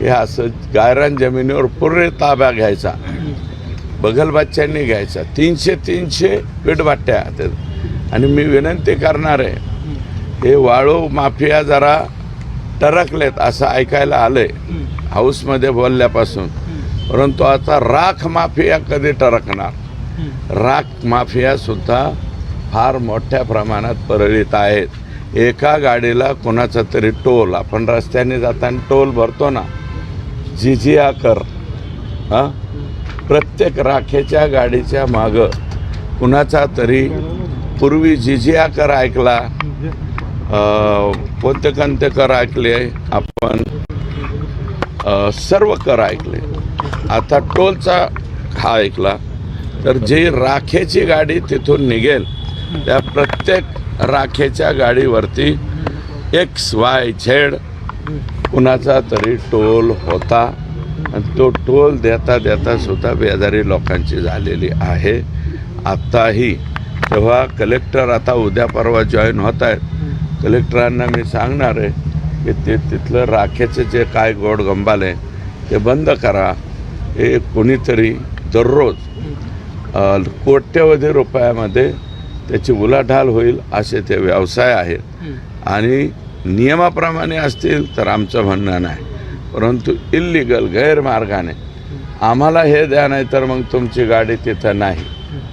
हे असं गायरान जमिनीवर पूर्ण ताब्या घ्यायचा. बगलबाच्यांनी घ्यायचा. तीनशे तीनशे पीठभाट्या आणि मी विनंती करणार आहे हे वाळू माफिया जरा टरकलेत असं ऐकायला आलं आहे हाऊसमध्ये बोलल्यापासून. परंतु आता राख माफिया कधी टरकणार? राख माफियासुद्धा फार मोठ्या प्रमाणात परळीत आहेत. एका गाडीला कोणाचा तरी टोल आपण रस्त्याने जाताना टोल भरतो ना जिजिया कर हां? प्रत्येक राखेच्या गाडीच्या मागं कुणाचा तरी पूर्वी जिजिया कर ऐकला अं, कर ऐकले आपण सर्व कर ऐकले. आता टोलचा हा ऐकला. तर जी राखेची गाडी तिथून निघेल त्या प्रत्येक राखेच्या गाडीवरती एक्स वाय झेड कुणाचा तरी टोल होता. आणि तो टोल देता देता सुद्धा बेजारी लोकांची झालेली आहे. आत्ताही तेव्हा कलेक्टर आता उद्या परवा जॉईन होत आहेत. कलेक्टरांना मी सांगणार आहे की ते तिथलं राखेचं जे काय गोड गंबाल आहे ते बंद करा. हे कोणीतरी दररोज कोट्यवधी रुपयामध्ये त्याची उलाढाल होईल असे ते व्यवसाय आहेत. आणि नियमाप्रमाणे असतील तर आमचं म्हणणं नाही. परंतु इल्लिगल गैरमार्गाने आम्हाला हे द्या नाही तर मग तुमची गाडी तिथं नाही.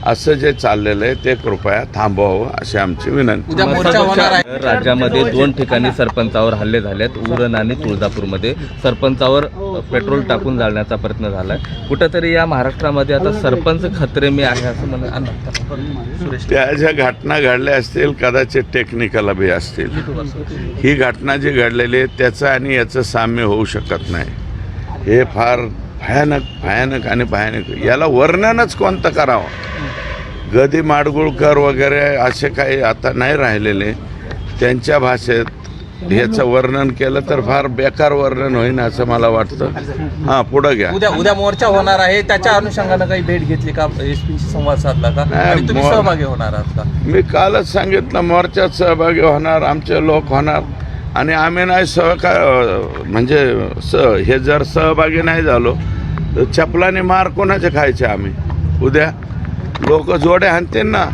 असं जे चाललेलं आहे ते कृपया थांबवावं अशी आमची विनंती. उद्या मोर्चा होणार आहे. राज्यामध्ये दोन ठिकाणी सरपंचावर हल्ले झालेत उरण आणि तुळजापूरमध्ये. सरपंचावर पेट्रोल टाकून जाळण्याचा प्रयत्न झालाय. कुठंतरी या महाराष्ट्रामध्ये आता सरपंच खतरे मी आहे असं म्हणा सुरेश. त्या ज्या घटना घडल्या असतील कदाचित टेक्निकल बी असतील. ही घटना जी घडलेली आहे त्याचं आणि याचं साम्य होऊ शकत नाही. हे फार भयानक भयानक आणि भयानक. याला वर्णनच कोणतं करावं? गदी माडगुळकर वगैरे असे काही आता नाही राहिलेले. त्यांच्या भाषेत ह्याचं वर्णन केलं तर फार बेकार वर्णन होईन असं मला वाटतं. हां पुढं घ्या. उद्या उद्या मोर्चा होणार आहे. त्याच्या अनुषंगानं काही भेट घेतली का? एसपीशी संवाद साधला का? आणि तुम्ही मोर- सहभागी होणार आहात का? मी कालच सांगितलं मोर्चात सहभागी होणार आमचे लोक होणार. आणि आम्ही नाही सहका म्हणजे स हे जर सहभागी नाही झालो तर चपलाने मार कोणाचे खायचे आम्ही? उद्या? लोक जोडे हाणतील ना.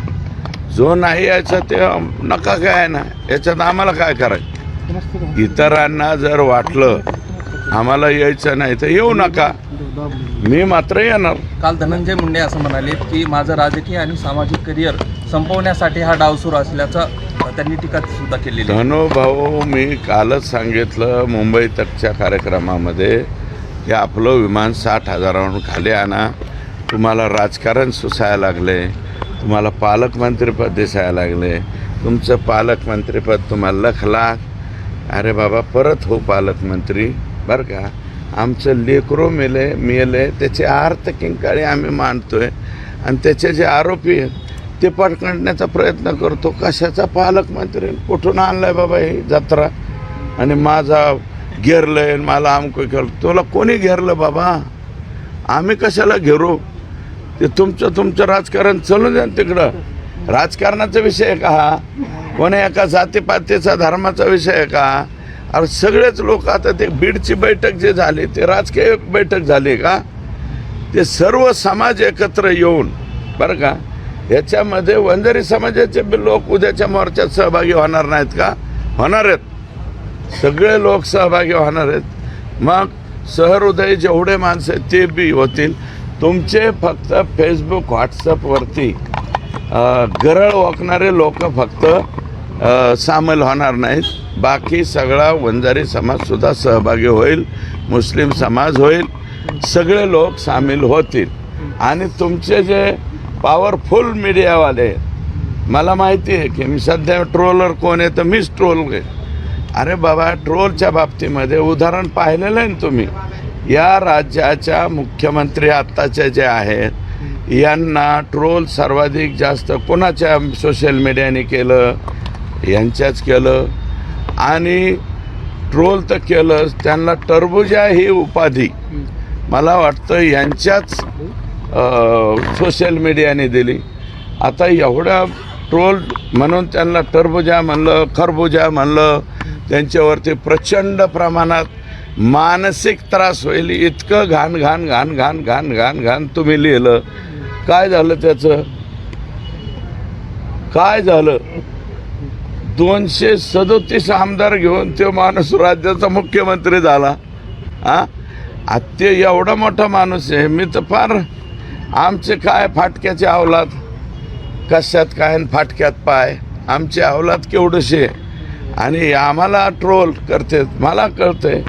जो नाही यायचं ते नका काय ना. याच्यात आम्हाला काय करायचं? इतरांना जर वाटलं आम्हाला यायचं नाही तर येऊ नका. मी मात्र येणार. काल धनंजय मुंडे असं म्हणाले की माझं राजकीय आणि सामाजिक करिअर संपवण्यासाठी हा डाव सुरू असल्याचं त्यांनी टीका सुद्धा केलेली आहे. धनुभाऊ मी कालच सांगितलं मुंबई तकच्या कार्यक्रमामध्ये की आपलं विमान साठ हजारावरून खाली आणा. तुम्हाला राजकारण सुसायला लागले तुम्हाला पालकमंत्रीपद दिसायला लागले तुमचं पालकमंत्रीपद तुम्हाला लखला अरे बाबा परत हो पालकमंत्री बरं का? आमचं लेकरो मेले मेले त्याचे आर्थ किंकाळी आम्ही मांडतोय आणि त्याचे जे आरोपी आहेत ते पकडण्याचा प्रयत्न करतो. कशाचा पालकमंत्री कुठून आणलाय बाबा ही जत्रा? आणि माझा घेरलं आणि मला आमकं केलं. तुला कोणी घेरलं बाबा? आम्ही कशाला घेरू? ते तुमचं तुमचं राजकारण चालू द्या तिकडं. राजकारणाचा विषय आहे का हा? कोणी एका जातीपातीचा धर्माचा विषय आहे का? अरे सगळेच लोक आता ते बीडची बैठक जे झाली ते राजकीय बैठक झाली का? ते सर्व समाज एकत्र येऊन बरं का? याच्यामध्ये वंजारी समाजाचे लोक उद्याच्या मोर्चात सहभागी होणार नाहीत का? होणार आहेत. सगळे लोक सहभागी होणार आहेत. मग सहृदय जेवढे माणसं आहेत ते बी होतील. तुमचे फक्त फेसबुक व्हॉट्सअपवरती गरळ ओकणारे लोक फक्त सामील होणार नाहीत. बाकी सगळा वंजारी समाजसुद्धा सहभागी होईल मुस्लिम समाज होईल सगळे लोक सामील होतील. आणि तुमचे जे पॉवरफुल मीडियावाले मला माहिती आहे की मी सध्या ट्रोलर कोण आहे तर मीच ट्रोल आहे अरे बाबा ट्रोलच्या बाबतीमध्ये उदाहरण पाहिलेलं आहे ना तुम्ही? या राज्याच्या मुख्यमंत्री आत्ताचे जे आहेत यांना ट्रोल सर्वाधिक जास्त कोणाच्या सोशल मीडियाने केलं? यांच्याच केलं. आणि ट्रोल तर केलंच त्यांना टरबुजा ही उपाधी. मला वाटतं यांच्याच सोशल मीडियाने दिली. आता एवढ्या ट्रोल म्हणून त्यांना टरबुजा म्हणलं खरबुजा म्हणलं त्यांच्यावरती प्रचंड प्रमाणात मानसिक त्रास होईल. इतकं घाण घाण घाण घाण घाण घाण घाण तुम्ही लिहिलं. काय झालं त्याचं? काय झालं? दोनशे सदोतीस आमदार घेऊन तो माणूस राज्याचा मुख्यमंत्री झाला. हा आ ते एवढा मोठा माणूस आहे. मी तर फार आमचे काय फाटक्याचे अवलाद? कशात काय फाटक्यात पाय? आमचे अवलाद केवढंशे? आणि आम्हाला ट्रोल करते. मला कळतंय.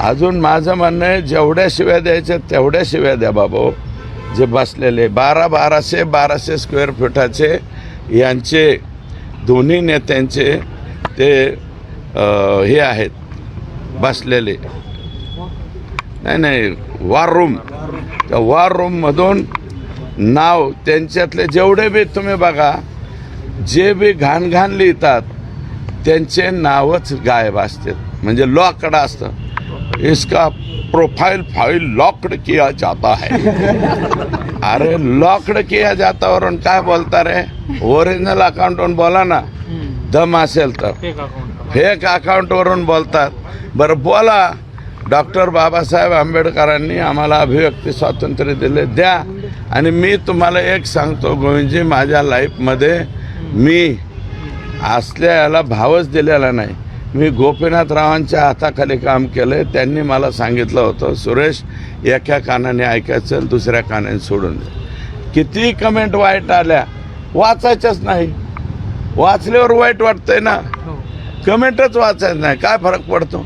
अजून माझं म्हणणं आहे जेवढ्या शिव्या द्यायच्या तेवढ्या शिव्या द्या बाबा. जे बसलेले बारा बाराशे बाराशे स्क्वेअर फुटाचे यांचे दोन्ही नेत्यांचे ते हे आहेत बसलेले. नाही नाही वॉर रूम त्या वॉर रूममधून नाव त्यांच्यातले जेवढे बी तुम्ही बघा जे बी घाण घाण लिहितात त्यांचे नावच गायब असतात. म्हणजे लॉकडं असतं. इसका प्रोफाइल फाइल लॉकड किया जाता है। अरे लॉकड किया जाता वरून काय बोलता रे ओरिजिनल अकाउंटवरून बोला ना दम असेल तर फेक अकाउंटवरून बोलतात बरं बोला डॉक्टर बाबासाहेब आंबेडकरांनी आम्हाला अभिव्यक्ती स्वातंत्र्य दिले द्या। आणि मी तुम्हाला एक सांगतो गोविंदजी माझ्या लाईफमध्ये मी असल्या याला भावच दिलेला नाही. मी गोपीनाथरावांच्या हाताखाली काम केलं त्यांनी मला सांगितलं होतं सुरेश एका कानाने ऐकायचं दुसऱ्या कानाने सोडून द्या किती कमेंट वाईट आल्या. वाचायच्याच नाही. वाचल्यावर वाईट वाटतंय ना. कमेंटच वाचायचं नाही. काय फरक पडतो?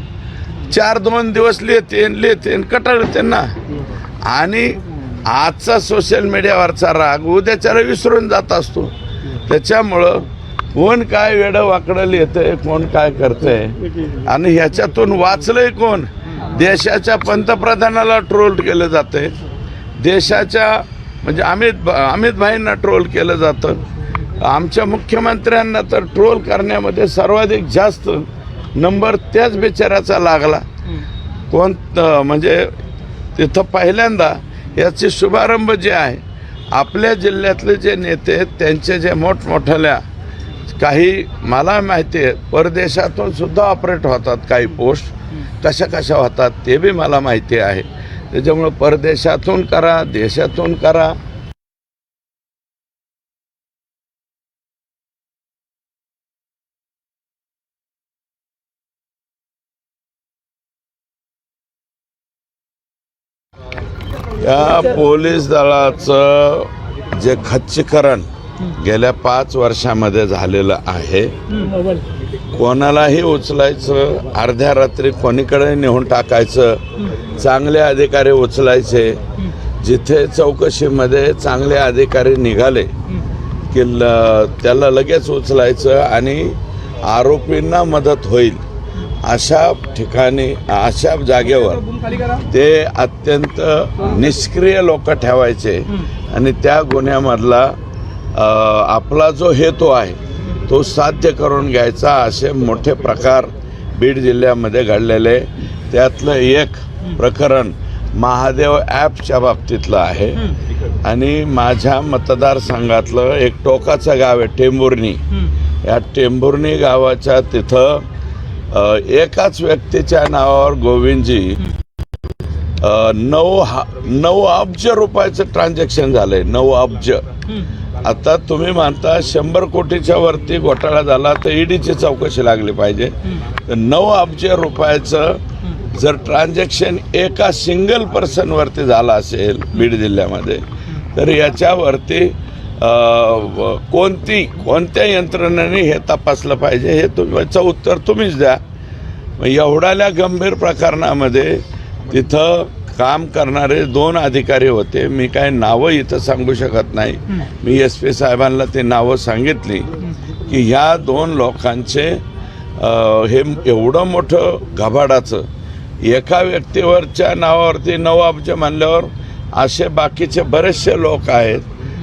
चार दोन दिवस लिहिते लिहिते कटाळते ना. आणि आजचा सोशल मीडियावरचा राग उद्याच्याला विसरून जात असतो. त्याच्यामुळं कोण काय वेडं वाकडं येतंय कोण काय करतंय? आणि ह्याच्यातून वाचलंय कोण? देशाच्या पंतप्रधानाला ट्रोल केलं जाते देशाच्या म्हणजे अमित अमित भाईंना ट्रोल केलं जातं. आमच्या मुख्यमंत्र्यांना तर ट्रोल करण्यामध्ये सर्वाधिक जास्त नंबर त्याच बिचाऱ्याचा लागला. कोण म्हणजे तिथं पहिल्यांदा याचे शुभारंभ जे आहे आपल्या जिल्ह्यातले जे नेते आहेत त्यांचे जे मोठमोठ्याल्या काही मला माहिती आहे परदेशातून सुद्धा ऑपरेट होतात काही पोस्ट कशा कशा होतात ते बी मला माहिती आहे. त्याच्यामुळं परदेशातून करा देशातून करा. या पोलीस दळाचं जे खच्चीकरण गेल्या पाच वर्षामध्ये झालेलं आहे. कोणालाही उचलायचं अर्ध्या रात्री कोणीकडे नेऊन टाकायचं चांगले अधिकारी उचलायचे. जिथे चौकशीमध्ये चांगले अधिकारी निघाले की ल त्याला लगेच उचलायचं आणि आरोपींना मदत होईल अशा ठिकाणी अशा जागेवर ते अत्यंत निष्क्रिय लोक ठेवायचे. आणि त्या गुन्ह्यामधला आपला जो हेतू आहे तो साध्य करून घ्यायचा असे मोठे प्रकार बीड जिल्ह्यामध्ये घडलेले. त्यातलं एक प्रकरण महादेव ॲपच्या बाबतीतलं आहे. आणि माझ्या मतदारसंघातलं एक टोकाचं गाव आहे टेंभुर्णी या टेंभुर्णी गावाच्या तिथं एकाच व्यक्तीच्या नावावर गोविंदजी नऊ हा नऊ अब्ज रुपयाचं ट्रान्झॅक्शन झालंय नऊ अब्ज. आता तुम्ही म्हणता शंभर कोटीच्या वरती घोटाळा झाला तर ईडीची चौकशी लागली पाहिजे. तर नऊ अब्ज रुपयाचं जर ट्रान्झॅक्शन एका सिंगल पर्सनवरती झालं असेल बीड जिल्ह्यामध्ये तर याच्यावरती कोणती कोणत्या यंत्रणेने हे तपासलं पाहिजे हे तुम्ही उत्तर तुम्हीच द्या. मग एवढ्याल्या गंभीर प्रकरणामध्ये तिथं काम करणारे दोन अधिकारी होते. मी काय नावं इथं सांगू शकत नाही. मी एस पी साहेबांना ते नावं सांगितली की ह्या दोन लोकांचे हे एवढं मोठं घबाडाचं एका व्यक्तीवरच्या नावावरती नऊ अब्ज म्हणल्यावर असे बाकीचे बरेचसे लोक आहेत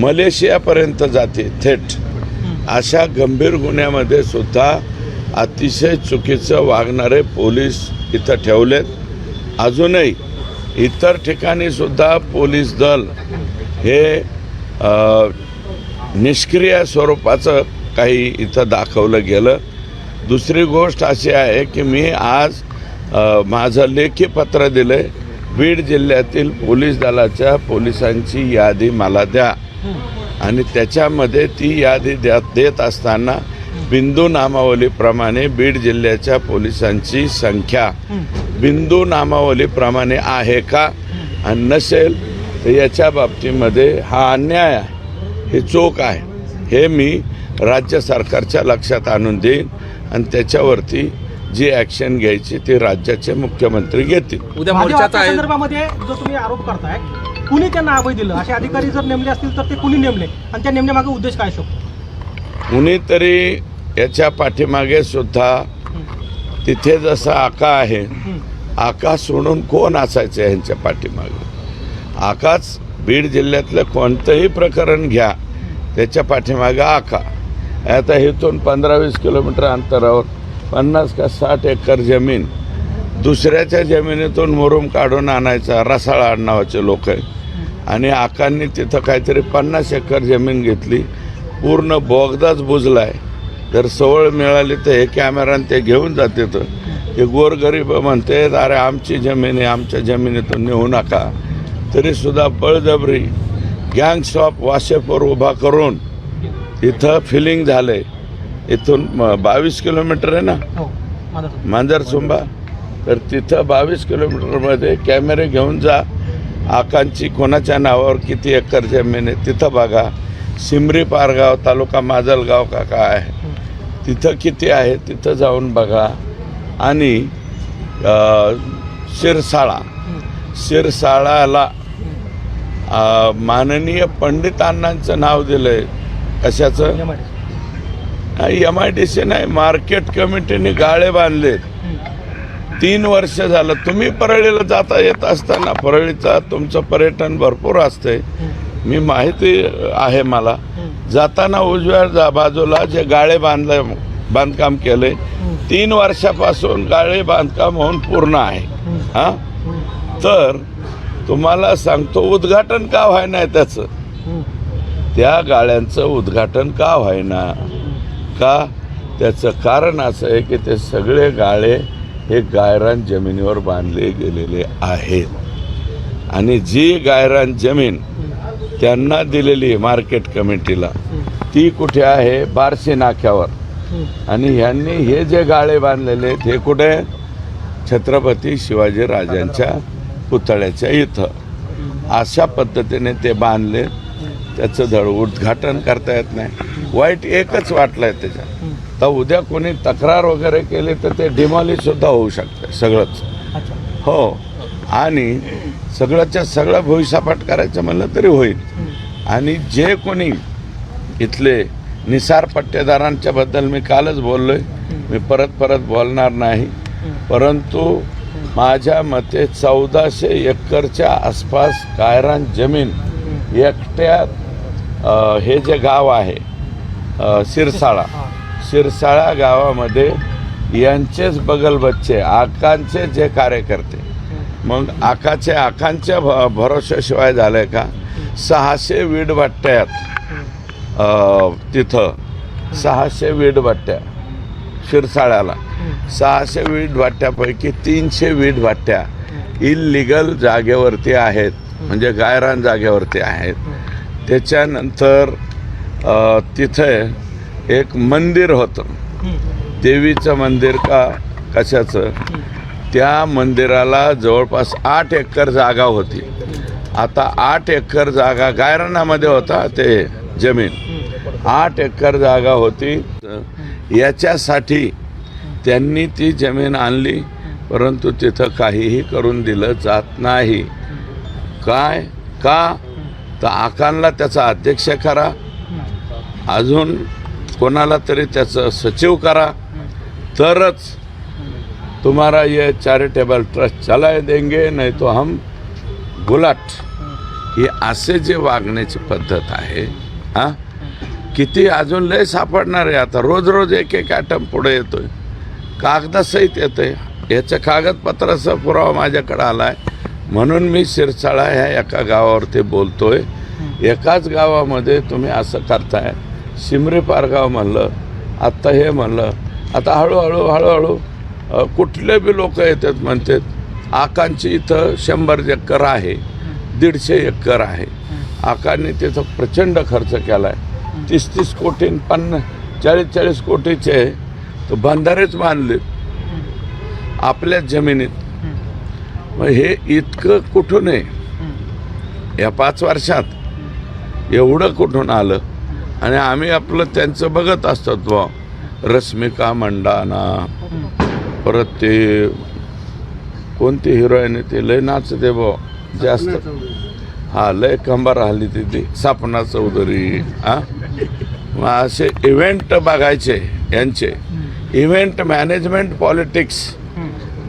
मलेशियापर्यंत जाते थेट. अशा गंभीर गुन्ह्यामध्ये सुद्धा अतिशय चुकीचं वागणारे पोलीस इथं ठेवलेत. अजूनही इतर ठिकाणी सुद्धा पोलीस दल हे निष्क्रिय स्वरूपाचं काही इथं दाखवलं गेलं. दुसरी गोष्ट अशी आहे की मी आज माझं लेखी पत्र दिलं आहे बीड जिल्ह्यातील पोलीस दलाच्या पोलिसांची यादी मला द्या. आणि त्याच्यामध्ये ती यादी द्या देत असताना बिंदू नामावलीप्रमाणे बीड जिल्ह्याच्या पोलिसांची संख्या बिंदू नामावलीप्रमाणे आहे का? आणि नसेल तर याच्या बाबतीमध्ये हा अन्याय आहे. हे चोख आहे. हे मी राज्य सरकारच्या लक्षात आणून देईन आणि त्याच्यावरती जी ॲक्शन घ्यायची ती राज्याचे मुख्यमंत्री घेतील. उद्या संदर्भामध्ये जो तुम्ही आरोप करताय कुणी त्यांना अभय दिलं? असे अधिकारी जर नेमले असतील तर ते कुणी नेमले? आणि त्या नेमण्यामागे उद्देश काय शकतो कुणीतरी याच्या पाठीमागे सुद्धा तिथे जसं आका आहे आका सोडून कोण असायचं यांच्या पाठीमागे? आकाच बीड जिल्ह्यातलं कोणतंही प्रकरण घ्या त्याच्या पाठीमागे आका. आता इथून पंधरा वीस किलोमीटर अंतरावर पन्नास का साठ एकर जमीन दुसऱ्याच्या जमिनीतून मुरुम काढून आणायचा रसाळ नावाचे लोक आहे आणि आकांनी तिथं काहीतरी पन्नास एकर जमीन घेतली. पूर्ण बोगदाच बुजलाय. जर सवळ मिळाली तर हे कॅमेराने ते घेऊन जाते तर. ते गोरगरीब म्हणते अरे आमची जमीन आहे आमच्या जमिनीतून नेऊ नका. तरीसुद्धा बळजबरी गँग शॉप वाशेपूर उभा करून इथं फिलिंग झालंय. इथून बावीस किलोमीटर आहे ना? हो मांजरसुंबा. तर तिथं बावीस किलोमीटरमध्ये कॅमेरे घेऊन जा. आकांची कोणाच्या नावावर किती एकर जमीन आहे तिथं बघा. सिमरी पारगाव तालुका माजलगाव का काय आहे? तिथं किती आहे तिथं जाऊन बघा. आणि शिरसाळा. शिरसाळाला माननीय पंडितांनांचं नाव दिलं आहे कशाचं? M I D C. नाही मार्केट कमिटीने गाळे बांधलेत. तीन वर्ष झालं. तुम्ही परळीला जाता येत असताना परळीचा तुमचं पर्यटन भरपूर असतंय. मी माहिती आहे मला. जाताना उजव्या जा बाजूला जे गाळे बांधले बांधकाम केले तीन वर्षापासून गाळे बांधकाम होऊन पूर्ण आहे. हा? तर तुम्हाला सांगतो उद्घाटन का व्हायना त्याचं? त्या गाळ्यांचं उद्घाटन का व्हायना? का? त्याचं कारण असं आहे की ते सगळे गाळे हे गायरान जमिनीवर बांधले गेलेले आहेत आणि जी गायरान जमीन त्यांना दिलेली आहे मार्केट कमिटीला ती कुठे आहे? बारशी नाक्यावर. आणि ह्यांनी हे जे गाळे बांधलेले आहेत हे कुठे? छत्रपती शिवाजी राजांच्या पुतळ्याच्या इथं. अशा पद्धतीने ते बांधले. त्याचं धड उद्घाटन करता येत नाही. वाईट एकच वाटलं आहे त्याच्यात. तर उद्या कोणी तक्रार वगैरे केली तर ते डिमॉलिश सुद्धा होऊ शकतं सगळंच. हो. आणि सगळ्याच्या सगळं भुईसपाट करायचं म्हणलं तरी होईल. आणि जे कोणी इथले निसार पट्टेदारांच्या बद्दल मी कालच बोललोय. मी परत परत बोलणार नाही. परंतु माझ्या मते चौदाशे एकरच्या आसपास गायरान जमीन एकट्या अ, हे जे गाव आहे अ, शिरसाळा शिरसाळा गावामध्ये यांचेच बगल बच्चे आकांचे जे कार्यकर्ते. मग आकाचे आकांच्या भ भरोश्याशिवाय झालंय का? सहाशे वीड भट्ट्यात अ, तिथं. सहाशे वीड भट्ट्या शिरसाळ्याला सहाशे वीट भाट्यापैकी तीनशे वीट भाट्या इलिगल जागेवरती आहेत. म्हणजे गायरान जागेवरती आहेत. त्याच्यानंतर तिथे एक मंदिर होतं. देवीचं मंदिर का कशाचं? त्या मंदिराला जवळपास आठ एकर जागा होती. आता आठ एकर जागा गायरानामध्ये होता ते जमीन. आठ एकर जागा होती. याच्यासाठी त्यांनी ती जमीन आणली परंतु तिथं काहीही करून दिलं जात नाही. काय? का? तर आकांला त्याचा अध्यक्ष करा. अजून कोणाला तरी त्याचं सचिव करा. तरच तुम्हारा ये चॅरिटेबल ट्रस्ट चलाय देंगे नाही तो हम गुलाट. ही असे जे वागण्याची पद्धत आहे हा? किती अजून लय सापडणार आहे आता. रोज रोज एक एक आयटम पुढे येतोय. कागदासहित येतंय. याच्या कागदपत्राचा पुरावा माझ्याकडे आहे म्हणून मी शिरसाळा ह्या एका गावावरती बोलतोय. एकाच गावामध्ये तुम्ही असं करताय. शिमरे पारगाव म्हणलं आत्ता हे म्हणलं. आता हळूहळू हळूहळू कुठले बी लोक येतात म्हणतात आकांची इथं शंभर एकर आहे दीडशे एकर आहे. आकांनी तिथं प्रचंड खर्च केला आहे तीस तीस कोटी पन्नास चाळीस चाळीस कोटीचे तर बंधारेच बांधले आपल्याच जमिनीत. मग हे इतकं कुठून आहे? या पाच वर्षात एवढं कुठून आलं? आणि आम्ही आपलं त्यांचं बघत असतो बुवा रश्मिका मंडाना. परत ते कोणती हिरोईन आहे ते? लय नाचते बुवा जास्त. हा लय कंबर हल्ली तिथे. सापना चौधरी. हा? मग असे इव्हेंट बघायचे यांचे. इव्हेंट मॅनेजमेंट पॉलिटिक्स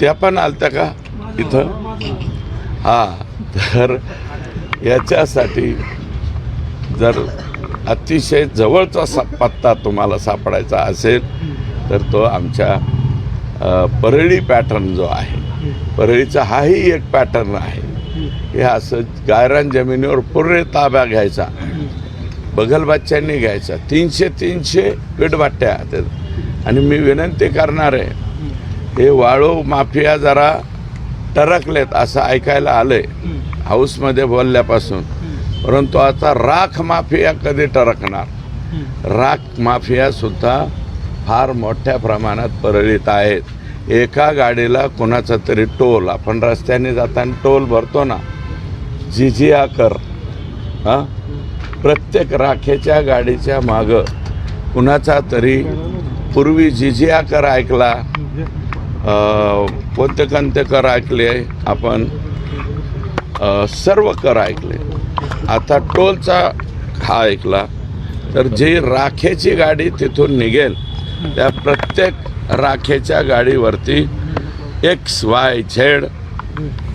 त्या पण आलत्या का इथं? हां तर याच्यासाठी जर अतिशय जवळचा सा पत्ता तुम्हाला सापडायचा असेल तर तो आमच्या परळी पॅटर्न जो आहे परळीचा हाही एक पॅटर्न आहे. हे असं गायरान जमिनीवर पूर्ण ताब्या घ्यायचा बगलबाच्यांनी घ्यायचा तीनशे तीनशे पीठभाट्या आणि मी विनंती करणार आहे हे वाळू माफिया जरा टरकलेत असं ऐकायला आलंय. हाऊसमध्ये बोलल्यापासून. परंतु आता राख माफिया कधी टरकणार? राख माफिया सुद्धा फार मोठ्या प्रमाणात परळीत आहेत. एका गाडीला कोणाचा तरी टोल. आपण रस्त्याने जाताना टोल भरतो ना. जिजिया कर हां? प्रत्येक राखेच्या गाडीच्या मागं कुणाचा तरी पूर्वी जिजिया कर ऐकला कोणते कर ऐकले? आपण सर्व कर ऐकले. आता टोलचा हा ऐकला. तर जी राखेची गाडी तिथून निघेल त्या प्रत्येक राखेच्या गाडीवरती एक्स वाय झेड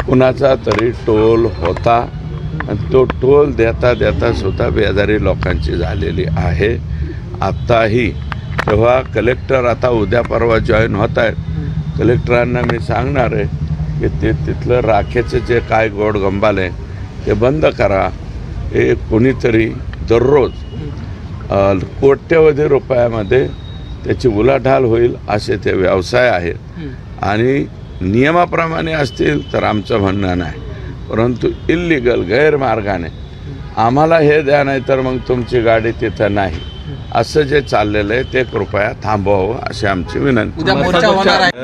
कुणाचा तरी टोल होता. आणि तो टोल देता देता सुद्धा बेजारी लोकांची झालेली आहे. आत्ताही तेव्हा कलेक्टर आता उद्या परवा जॉईन होत आहेत कलेक्टरांना मी सांगणार आहे की ते तिथलं राखेचं जे काय गोड गंबाल आहे ते बंद करा. हे कोणीतरी दररोज कोट्यवधी रुपयामध्ये त्याची उलाढाल होईल असे ते व्यवसाय आहेत. आणि नियमाप्रमाणे असतील तर आमचं म्हणणं नाही. परंतु इल्लिगल गैरमार्गाने आम्हाला हे द्या नाही तर मग तुमची गाडी तिथं नाही. असं जे चाललेलं आहे ते कृपया थांबवावं अशी आमची विनंती.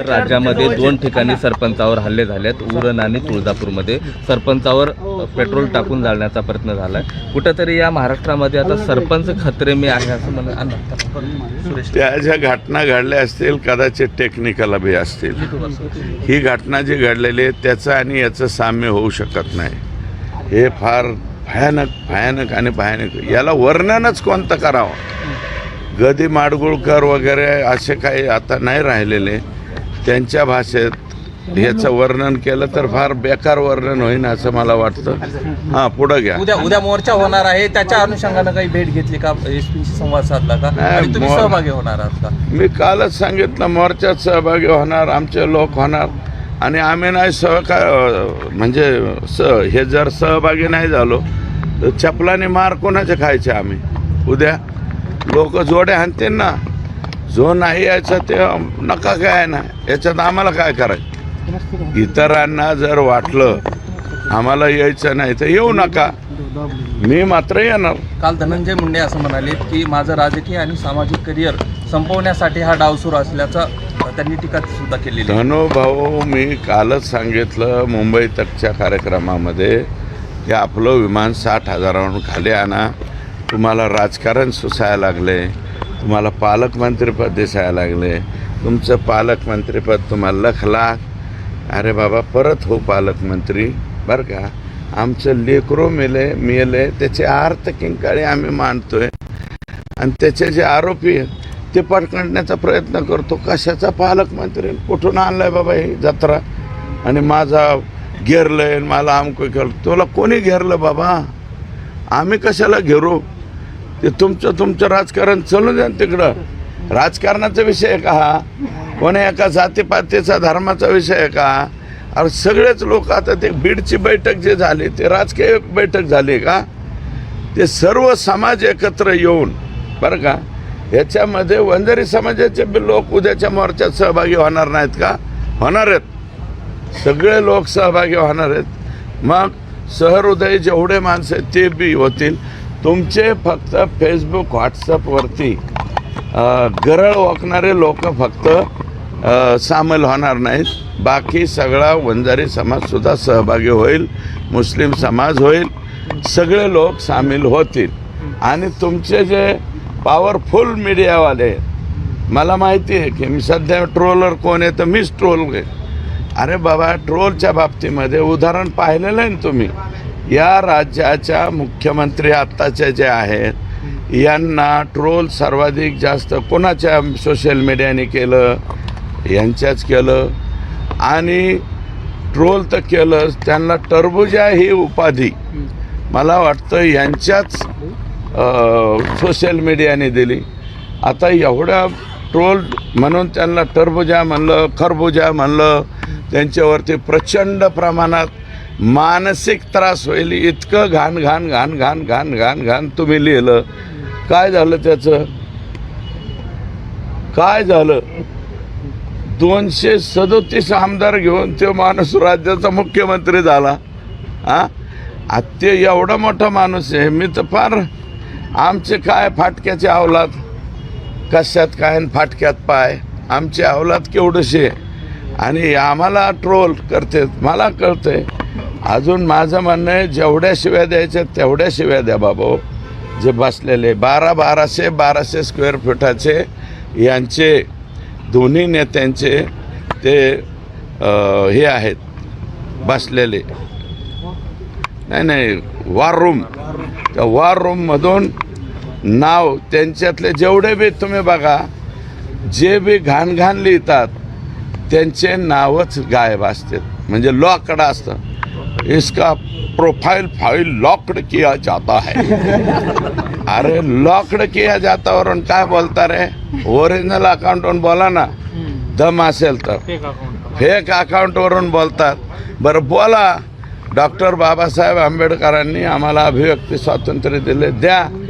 राज्यामध्ये दोन ठिकाणी सरपंचावर हल्ले झालेत उरण आणि तुळजापूरमध्ये. सरपंचावर पेट्रोल टाकून जाळण्याचा प्रयत्न झालाय. कुठंतरी या महाराष्ट्रामध्ये आता सरपंच खतरे मी आहे असं मला सुरेश त्या ज्या घटना घडल्या असतील कदाचित टेक्निकल बी असतील. ही घटना जी घडलेली आहे त्याचं आणि याचं साम्य होऊ शकत नाही. हे फार भयानक भयानक आणि भयानक. याला वर्णनच कोणतं करावं? गदी माडगुळकर वगैरे असे काही आता नाही राहिलेले. त्यांच्या भाषेत याचं वर्णन केलं तर फार बेकार वर्णन होईन असं मला वाटतं. हां पुढं घ्या. उद्या उद्या मोर्चा होणार आहे. त्याच्या अनुषंगानं काही भेट घेतली का? एस संवाद साधला का? आणि तुम्ही सहभागी होणार आहात का? मी कालच सांगितलं मोर्चात सहभागी होणार आमचे लोक होणार. आणि आम्ही नाही सहका म्हणजे स हे जर सहभागी नाही झालो तर चपलाने मार कोणाचे खायचे आम्ही? उद्या लोक जोडे आणतील ना. जो नाही यायचं ते नका काय ना. याच्यात आम्हाला काय करायचं? इतरांना जर वाटलं आम्हाला यायचं नाही तर येऊ नका. मी मात्र येणार. काल धनंजय मुंडे असं म्हणाले की माझं राजकीय आणि सामाजिक करिअर संपवण्यासाठी हा डाव सुरू असल्याचा त्यांनी टीका सुद्धा केलेली आहे. धनो भाऊ मी कालच सांगितलं मुंबई तकच्या कार्यक्रमामध्ये की आपलं विमान साठ हजारावरून खाली आणा. तुम्हाला राजकारण सुसायला लागले. तुम्हाला पालकमंत्रीपद दिसायला लागले. तुमचं पालकमंत्रीपद तुम्हाला लख लाख अरे बाबा परत हो पालकमंत्री बरं का? आमचं लेकरो मेले मेले त्याचे आर्थ किंकाळी आम्ही मानतोय. आणि त्याचे जे आरोपी आहेत ते पकडण्याचा प्रयत्न करतो. कशाचा पालकमंत्री कुठून आणलाय बाबा ही जत्रा? आणि माझा घेरलंय आणि मला आमकं केलं तुला कोणी घेरलं बाबा? आम्ही कशाला घेरू? ते तुमचं तुमचं राजकारण चालू द्या तिकडं. राजकारणाचा विषय आहे का हा? कोणी एका जातीपातीचा धर्माचा विषय आहे का? अरे सगळेच लोक आता ते बीडची बैठक जे झाली ते राजकीय बैठक झाली का? ते सर्व समाज एकत्र येऊन बरं का? याच्यामध्ये वंजारी समाजाचे लोक उद्याच्या मोर्चात सहभागी होणार नाहीत का? होणार आहेत. सगळे लोक सहभागी होणार आहेत. मग सहृदय जेवढे माणसं आहेत ते बी होतील. तुमचे फक्त फेसबुक व्हॉट्सअपवरती गरळ ओकणारे लोक फक्त सामील होणार नाहीत. बाकी सगळा वंजारी समाजसुद्धा सहभागी होईल. मुस्लिम समाज होईल. सगळे लोक सामील होतील. आणि तुमचे जे पॉवरफुल मीडियावाले आहेत, मला माहिती आहे की मी सध्या ट्रोलर कोण आहे तर मीच ट्रोल आहे। अरे बाबा ट्रोलच्या बाबतीमध्ये उदाहरण पाहिलेलं आहे ना तुम्ही। या राज्याच्या मुख्यमंत्री आत्ताच्या जे आहेत यांना ट्रोल सर्वाधिक जास्त कोणाच्या सोशल मीडियाने केलं? यांच्याच केलं? आणि ट्रोल तर केलंच त्यांना टरबुजा ही उपाधी। मला वाटतं यांच्याच सोशल मीडियाने दिली. आता एवढ्या ट्रोल म्हणून त्यांना टरबुजा म्हणलं खरबुजा म्हणलं त्यांच्यावरती प्रचंड प्रमाणात मानसिक त्रास होईल. इतकं घाण घाण घाण घाण घाण घाण घाण तुम्ही लिहिलं. काय झालं त्याचं? काय झालं? दोनशे सदोतीस आमदार घेऊन तो माणूस राज्याचा मुख्यमंत्री झाला. आ ते एवढा मोठा माणूस आहे. मी तर फार आमचे काय फाटक्याचे अवलाद? कशात काय फाटक्यात पाय? आमची अवलाद केवढीशी? आहे आणि आम्हाला ट्रोल करते मला कळतंय अजून माझं म्हणणं आहे जेवढ्या शिव्या द्यायच्या तेवढ्या शिव्या द्या बाबा. जे बसलेले बारा बाराशे बाराशे स्क्वेअर फुटाचे यांचे दोन्ही नेत्यांचे ते हे आहेत बसलेले. नाही नाही वॉर रूम त्या वॉर रूममधून नाव त्यांच्यातले जेवढे बी तुम्ही बघा जे बी घाण घाण लिहितात त्यांचे नावच गायब असतात. म्हणजे लॉकड असतं. इसका प्रोफाइल फाइल लॉकड किया जाता है. अरे लॉकड किया जाता वरून काय बोलता रे? ओरिजिनल अकाउंटवरून बोला ना? दम असेल तर. फेक अकाउंटवरून बोलतात. बरं बोला. डॉक्टर बाबासाहेब आंबेडकरांनी आम्हाला अभिव्यक्ती स्वातंत्र्य दिले. द्या.